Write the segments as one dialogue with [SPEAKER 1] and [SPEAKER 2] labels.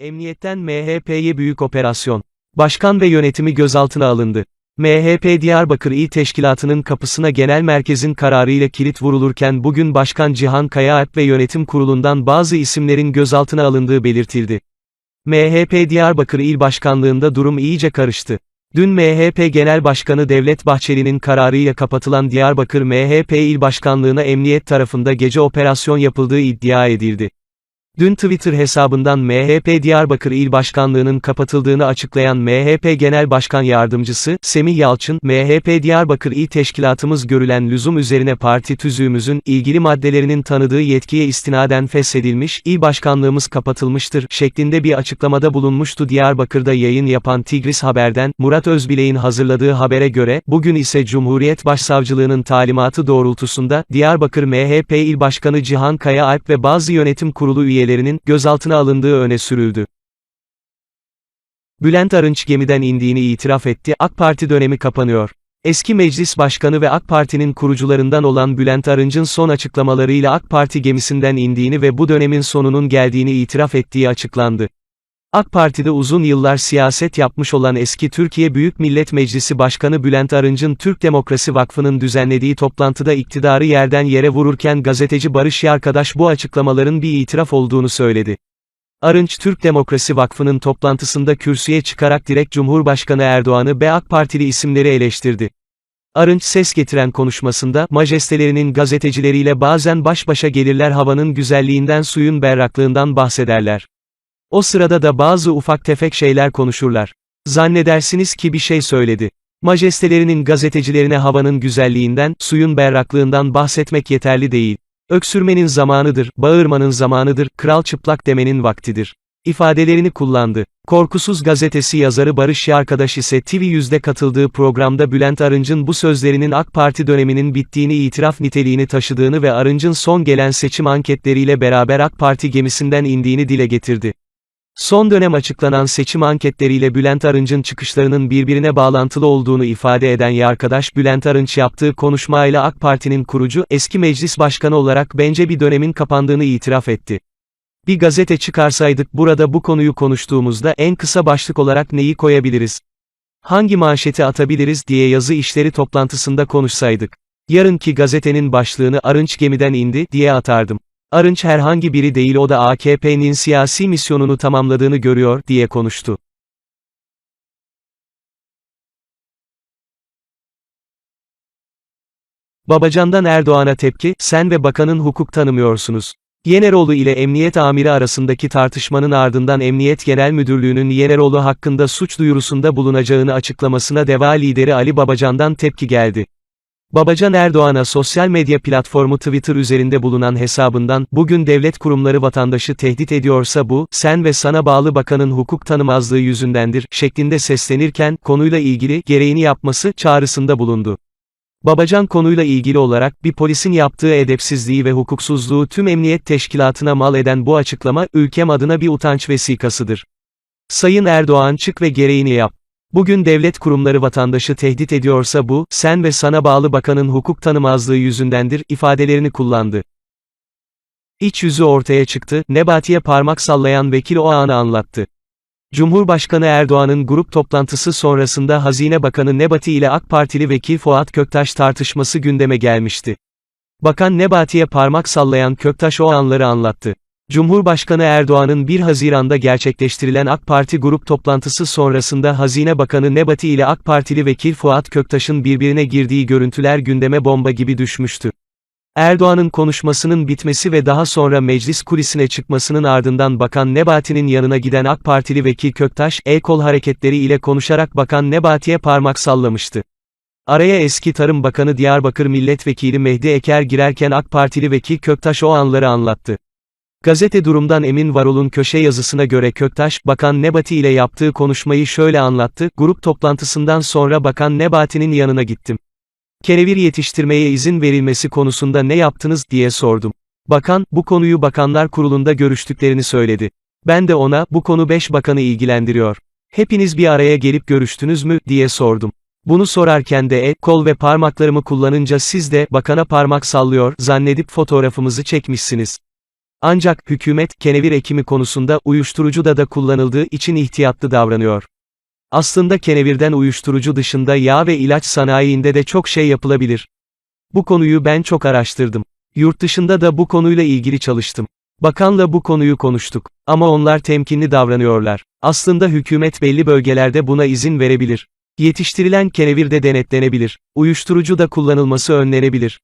[SPEAKER 1] Emniyetten MHP'ye büyük operasyon. Başkan ve yönetimi gözaltına alındı. MHP Diyarbakır İl Teşkilatı'nın kapısına genel merkezin kararıyla kilit vurulurken bugün Başkan Cihan Kayaalp ve yönetim kurulundan bazı isimlerin gözaltına alındığı belirtildi. MHP Diyarbakır İl Başkanlığında durum iyice karıştı. Dün MHP Genel Başkanı Devlet Bahçeli'nin kararıyla kapatılan Diyarbakır MHP İl Başkanlığına emniyet tarafında gece operasyon yapıldığı iddia edildi. Dün Twitter hesabından MHP Diyarbakır İl Başkanlığı'nın kapatıldığını açıklayan MHP Genel Başkan Yardımcısı, Semih Yalçın, MHP Diyarbakır İl Teşkilatımız görülen lüzum üzerine parti tüzüğümüzün, ilgili maddelerinin tanıdığı yetkiye istinaden feshedilmiş, il başkanlığımız kapatılmıştır, şeklinde bir açıklamada bulunmuştu. Diyarbakır'da yayın yapan Tigris Haber'den, Murat Özbilek'in hazırladığı habere göre, bugün ise Cumhuriyet Başsavcılığının talimatı doğrultusunda, Diyarbakır MHP İl Başkanı Cihan Kaya Alp ve bazı yönetim kurulu üyelerinin, gözaltına alındığı öne sürüldü. Bülent Arınç gemiden indiğini itiraf etti, AK Parti dönemi kapanıyor. Eski meclis başkanı ve AK Parti'nin kurucularından olan Bülent Arınç'ın son açıklamalarıyla AK Parti gemisinden indiğini ve bu dönemin sonunun geldiğini itiraf ettiği açıklandı. AK Parti'de uzun yıllar siyaset yapmış olan eski Türkiye Büyük Millet Meclisi Başkanı Bülent Arınç'ın Türk Demokrasi Vakfı'nın düzenlediği toplantıda iktidarı yerden yere vururken gazeteci Barış Yarkadaş bu açıklamaların bir itiraf olduğunu söyledi. Arınç Türk Demokrasi Vakfı'nın toplantısında kürsüye çıkarak direkt Cumhurbaşkanı Erdoğan'ı ve AK Partili isimleri eleştirdi. Arınç ses getiren konuşmasında, majestelerinin gazetecileriyle bazen baş başa gelirler havanın güzelliğinden suyun berraklığından bahsederler. O sırada da bazı ufak tefek şeyler konuşurlar. Zannedersiniz ki bir şey söyledi. Majestelerinin gazetecilerine havanın güzelliğinden, suyun berraklığından bahsetmek yeterli değil. Öksürmenin zamanıdır, bağırmanın zamanıdır, kral çıplak demenin vaktidir. ifadelerini kullandı. Korkusuz gazetesi yazarı Barış Yarkadaş ise TV100'de katıldığı programda Bülent Arınç'ın bu sözlerinin AK Parti döneminin bittiğini itiraf niteliğini taşıdığını ve Arınç'ın son gelen seçim anketleriyle beraber AK Parti gemisinden indiğini dile getirdi. Son dönem açıklanan seçim anketleriyle Bülent Arınç'ın çıkışlarının birbirine bağlantılı olduğunu ifade eden Yarkadaş Bülent Arınç yaptığı konuşmayla AK Parti'nin kurucu, eski meclis başkanı olarak bence bir dönemin kapandığını itiraf etti. Bir gazete çıkarsaydık burada bu konuyu konuştuğumuzda en kısa başlık olarak neyi koyabiliriz? Hangi manşeti atabiliriz diye yazı işleri toplantısında konuşsaydık. Yarınki gazetenin başlığını Arınç gemiden indi diye atardım. Arınç herhangi biri değil o da AKP'nin siyasi misyonunu tamamladığını görüyor, diye konuştu. Babacan'dan Erdoğan'a tepki, sen ve bakanın hukuk tanımıyorsunuz. Yeneroğlu ile emniyet amiri arasındaki tartışmanın ardından Emniyet Genel Müdürlüğü'nün Yeneroğlu hakkında suç duyurusunda bulunacağını açıklamasına DEVA lideri Ali Babacan'dan tepki geldi. Babacan Erdoğan'a sosyal medya platformu Twitter üzerinde bulunan hesabından, bugün devlet kurumları vatandaşı tehdit ediyorsa bu, sen ve sana bağlı bakanın hukuk tanımazlığı yüzündendir, şeklinde seslenirken, konuyla ilgili, gereğini yapması, çağrısında bulundu. Babacan konuyla ilgili olarak, bir polisin yaptığı edepsizliği ve hukuksuzluğu tüm emniyet teşkilatına mal eden bu açıklama, ülkem adına bir utanç vesikasıdır. Sayın Erdoğan çık ve gereğini yap. Bugün devlet kurumları vatandaşı tehdit ediyorsa bu, sen ve sana bağlı bakanın hukuk tanımazlığı yüzündendir, ifadelerini kullandı. İç yüzü ortaya çıktı, Nebati'ye parmak sallayan vekil o anı anlattı. Cumhurbaşkanı Erdoğan'ın grup toplantısı sonrasında Hazine Bakanı Nebati ile AK Partili vekil Fuat Köktaş tartışması gündeme gelmişti. Bakan Nebati'ye parmak sallayan Köktaş o anları anlattı. Cumhurbaşkanı Erdoğan'ın 1 Haziran'da gerçekleştirilen AK Parti grup toplantısı sonrasında Hazine Bakanı Nebati ile AK Partili vekil Fuat Köktaş'ın birbirine girdiği görüntüler gündeme bomba gibi düşmüştü. Erdoğan'ın konuşmasının bitmesi ve daha sonra meclis kulisine çıkmasının ardından Bakan Nebati'nin yanına giden AK Partili vekil Köktaş, el-kol hareketleri ile konuşarak Bakan Nebati'ye parmak sallamıştı. Araya eski Tarım Bakanı Diyarbakır Milletvekili Mehdi Eker girerken AK Partili vekil Köktaş o anları anlattı. Gazete Durum'dan Emin Varol'un köşe yazısına göre Köktaş, Bakan Nebati ile yaptığı konuşmayı şöyle anlattı, grup toplantısından sonra Bakan Nebati'nin yanına gittim. Kerevir yetiştirmeye izin verilmesi konusunda ne yaptınız, diye sordum. Bakan, bu konuyu Bakanlar Kurulu'nda görüştüklerini söyledi. Ben de ona, bu konu 5 bakanı ilgilendiriyor. Hepiniz bir araya gelip görüştünüz mü, diye sordum. Bunu sorarken de e, kol ve parmaklarımı kullanınca siz de, bakana parmak sallıyor, zannedip fotoğrafımızı çekmişsiniz. Ancak, hükümet, kenevir ekimi konusunda, uyuşturucu da da kullanıldığı için ihtiyatlı davranıyor. Aslında kenevirden uyuşturucu dışında yağ ve ilaç sanayiinde de çok şey yapılabilir. Bu konuyu ben çok araştırdım. Yurt dışında da bu konuyla ilgili çalıştım. Bakanla bu konuyu konuştuk. Ama onlar temkinli davranıyorlar. Aslında hükümet belli bölgelerde buna izin verebilir. Yetiştirilen kenevir de denetlenebilir. Uyuşturucu da kullanılması önlenebilir.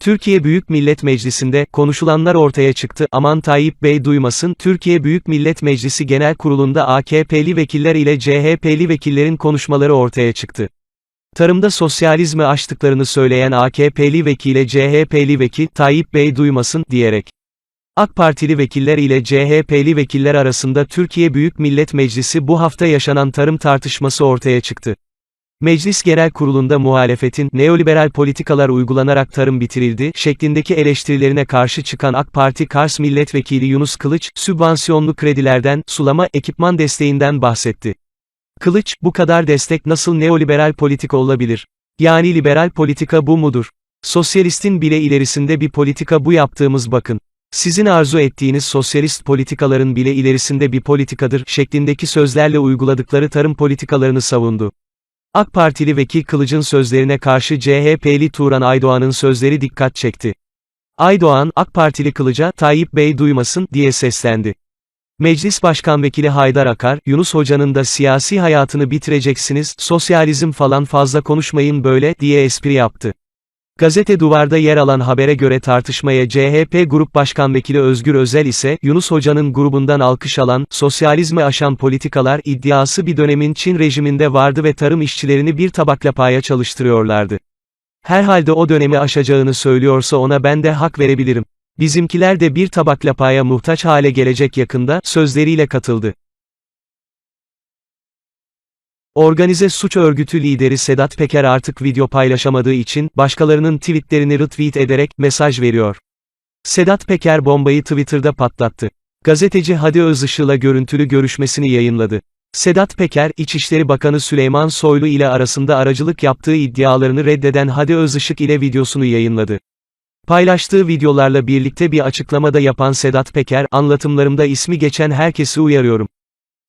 [SPEAKER 1] Türkiye Büyük Millet Meclisi'nde, konuşulanlar ortaya çıktı, aman Tayyip Bey duymasın, Türkiye Büyük Millet Meclisi Genel Kurulu'nda AKP'li vekiller ile CHP'li vekillerin konuşmaları ortaya çıktı. Tarımda sosyalizmi aştıklarını söyleyen AKP'li vekile CHP'li vekil, Tayyip Bey duymasın, diyerek. AK Partili vekiller ile CHP'li vekiller arasında Türkiye Büyük Millet Meclisi bu hafta yaşanan tarım tartışması ortaya çıktı. Meclis Genel Kurulu'nda muhalefetin, neoliberal politikalar uygulanarak tarım bitirildi, şeklindeki eleştirilerine karşı çıkan AK Parti Kars Milletvekili Yunus Kılıç, sübvansiyonlu kredilerden, sulama, ekipman desteğinden bahsetti. Kılıç, bu kadar destek nasıl neoliberal politika olabilir? Yani liberal politika bu mudur? Sosyalistin bile ilerisinde bir politika bu yaptığımız bakın. Sizin arzu ettiğiniz sosyalist politikaların bile ilerisinde bir politikadır, şeklindeki sözlerle uyguladıkları tarım politikalarını savundu. AK Partili vekil Kılıç'ın sözlerine karşı CHP'li Turan Aydoğan'ın sözleri dikkat çekti. Aydoğan, AK Partili Kılıç'a, Tayyip Bey duymasın, diye seslendi. Meclis Başkan Vekili Haydar Akar, Yunus Hoca'nın da siyasi hayatını bitireceksiniz, sosyalizm falan fazla konuşmayın böyle, diye espri yaptı. Gazete Duvar'da yer alan habere göre tartışmaya CHP Grup Başkan Vekili Özgür Özel ise, Yunus Hoca'nın grubundan alkış alan, sosyalizmi aşan politikalar iddiası bir dönemin Çin rejiminde vardı ve tarım işçilerini bir tabakla paya çalıştırıyorlardı. Herhalde o dönemi aşacağını söylüyorsa ona ben de hak verebilirim. Bizimkiler de bir tabakla paya muhtaç hale gelecek yakında, sözleriyle katıldı. Organize suç örgütü lideri Sedat Peker artık video paylaşamadığı için, başkalarının tweetlerini retweet ederek, mesaj veriyor. Sedat Peker bombayı Twitter'da patlattı. Gazeteci Hadi Özışık'la görüntülü görüşmesini yayınladı. Sedat Peker, İçişleri Bakanı Süleyman Soylu ile arasında aracılık yaptığı iddialarını reddeden Hadi Özışık ile videosunu yayınladı. Paylaştığı videolarla birlikte bir açıklamada yapan Sedat Peker, anlatımlarımda ismi geçen herkesi uyarıyorum.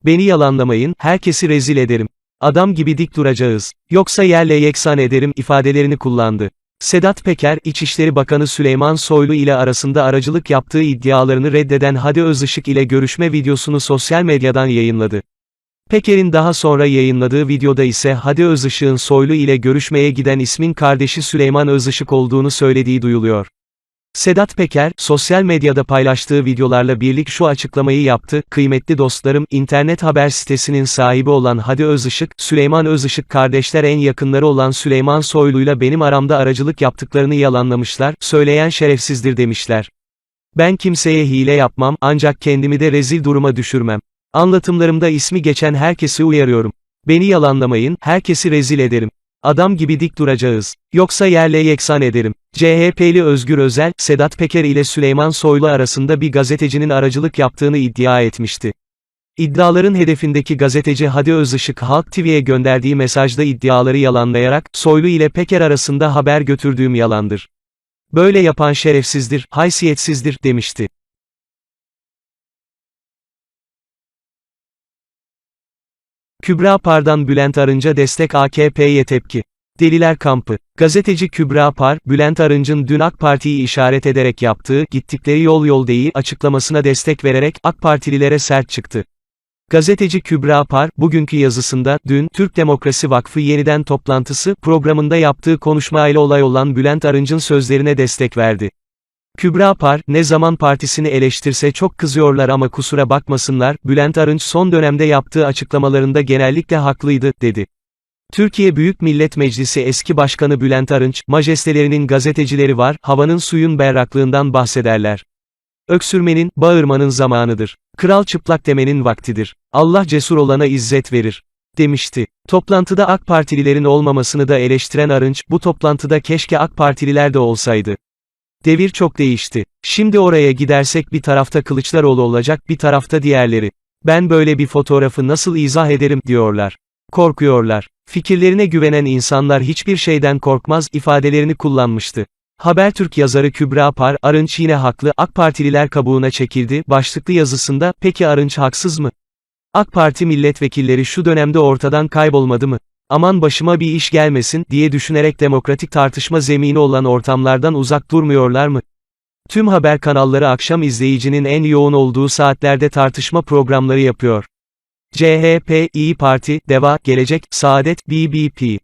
[SPEAKER 1] Beni yalanlamayın, herkesi rezil ederim. Adam gibi dik duracağız. Yoksa yerle yeksan ederim ifadelerini kullandı. Sedat Peker, İçişleri Bakanı Süleyman Soylu ile arasında aracılık yaptığı iddialarını reddeden Hadi Özışık ile görüşme videosunu sosyal medyadan yayınladı. Peker'in daha sonra yayınladığı videoda ise Hadi Özışık'ın Soylu ile görüşmeye giden ismin kardeşi Süleyman Özışık olduğunu söylediği duyuluyor. Sedat Peker, sosyal medyada paylaştığı videolarla birlik şu açıklamayı yaptı, kıymetli dostlarım, internet haber sitesinin sahibi olan Hadi Özışık, Süleyman Özışık kardeşler en yakınları olan Süleyman Soylu'yla benim aramda aracılık yaptıklarını yalanlamışlar, söyleyen şerefsizdir demişler. Ben kimseye hile yapmam, ancak kendimi de rezil duruma düşürmem. Anlatımlarımda ismi geçen herkesi uyarıyorum. Beni yalanlamayın, herkesi rezil ederim. Adam gibi dik duracağız. Yoksa yerle yeksan ederim. CHP'li Özgür Özel, Sedat Peker ile Süleyman Soylu arasında bir gazetecinin aracılık yaptığını iddia etmişti. İddiaların hedefindeki gazeteci Hadi Özışık Halk TV'ye gönderdiği mesajda iddiaları yalanlayarak, Soylu ile Peker arasında haber götürdüğüm yalandır. Böyle yapan şerefsizdir, haysiyetsizdir, demişti. Kübra Par'dan Bülent Arınç'a destek AKP'ye tepki. Deliler Kampı. Gazeteci Kübra Par, Bülent Arınç'ın dün AK Parti'yi işaret ederek yaptığı, gittikleri yol yol değil, açıklamasına destek vererek, AK Partililere sert çıktı. Gazeteci Kübra Par, bugünkü yazısında, dün, Türk Demokrasi Vakfı yeniden toplantısı, programında yaptığı konuşmayla olay olan Bülent Arınç'ın sözlerine destek verdi. Kübra Par, ne zaman partisini eleştirse çok kızıyorlar ama kusura bakmasınlar, Bülent Arınç son dönemde yaptığı açıklamalarında genellikle haklıydı, dedi. Türkiye Büyük Millet Meclisi eski başkanı Bülent Arınç, majestelerinin gazetecileri var, havanın suyun berraklığından bahsederler. Öksürmenin, bağırmanın zamanıdır. Kral çıplak demenin vaktidir. Allah cesur olana izzet verir. Demişti. Toplantıda AK Partililerin olmamasını da eleştiren Arınç, bu toplantıda keşke AK Partililer de olsaydı. Devir çok değişti. Şimdi oraya gidersek bir tarafta Kılıçdaroğlu olacak bir tarafta diğerleri. Ben böyle bir fotoğrafı nasıl izah ederim, diyorlar. Korkuyorlar. Fikirlerine güvenen insanlar hiçbir şeyden korkmaz ifadelerini kullanmıştı. Habertürk yazarı Kübra Par, Arınç yine haklı, AK Partililer kabuğuna çekildi, başlıklı yazısında, peki Arınç haksız mı? AK Parti milletvekilleri şu dönemde ortadan kaybolmadı mı? Aman başıma bir iş gelmesin, diye düşünerek demokratik tartışma zemini olan ortamlardan uzak durmuyorlar mı? Tüm haber kanalları akşam izleyicinin en yoğun olduğu saatlerde tartışma programları yapıyor. CHP, İyi Parti, DEVA, Gelecek, Saadet, BBP.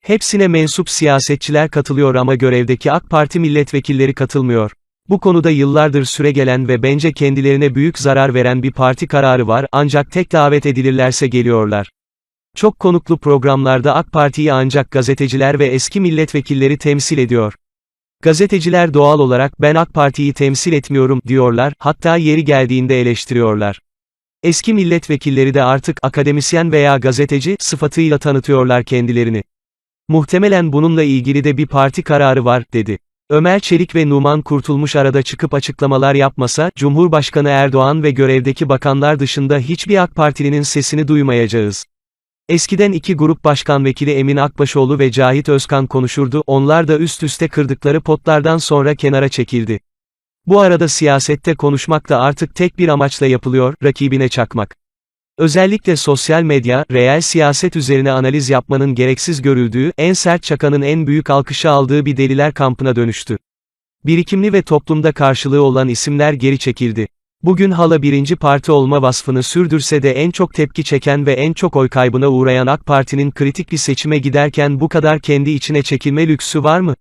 [SPEAKER 1] Hepsine mensup siyasetçiler katılıyor ama görevdeki AK Parti milletvekilleri katılmıyor. Bu konuda yıllardır süregelen ve bence kendilerine büyük zarar veren bir parti kararı var ancak tek davet edilirlerse geliyorlar. Çok konuklu programlarda AK Parti'yi ancak gazeteciler ve eski milletvekilleri temsil ediyor. Gazeteciler doğal olarak ben AK Parti'yi temsil etmiyorum diyorlar, hatta yeri geldiğinde eleştiriyorlar. Eski milletvekilleri de artık akademisyen veya gazeteci sıfatıyla tanıtıyorlar kendilerini. Muhtemelen bununla ilgili de bir parti kararı var, dedi. Ömer Çelik ve Numan Kurtulmuş arada çıkıp açıklamalar yapmasa, Cumhurbaşkanı Erdoğan ve görevdeki bakanlar dışında hiçbir AK Partilinin sesini duymayacağız. Eskiden iki grup başkan vekili Emin Akbaşoğlu ve Cahit Özkan konuşurdu, onlar da üst üste kırdıkları potlardan sonra kenara çekildi. Bu arada siyasette konuşmak da artık tek bir amaçla yapılıyor, rakibine çakmak. Özellikle sosyal medya, reel siyaset üzerine analiz yapmanın gereksiz görüldüğü, en sert çakanın en büyük alkışı aldığı bir deliler kampına dönüştü. Birikimli ve toplumda karşılığı olan isimler geri çekildi. Bugün hala birinci parti olma vasfını sürdürse de en çok tepki çeken ve en çok oy kaybına uğrayan AK Parti'nin kritik bir seçime giderken bu kadar kendi içine çekilme lüksü var mı?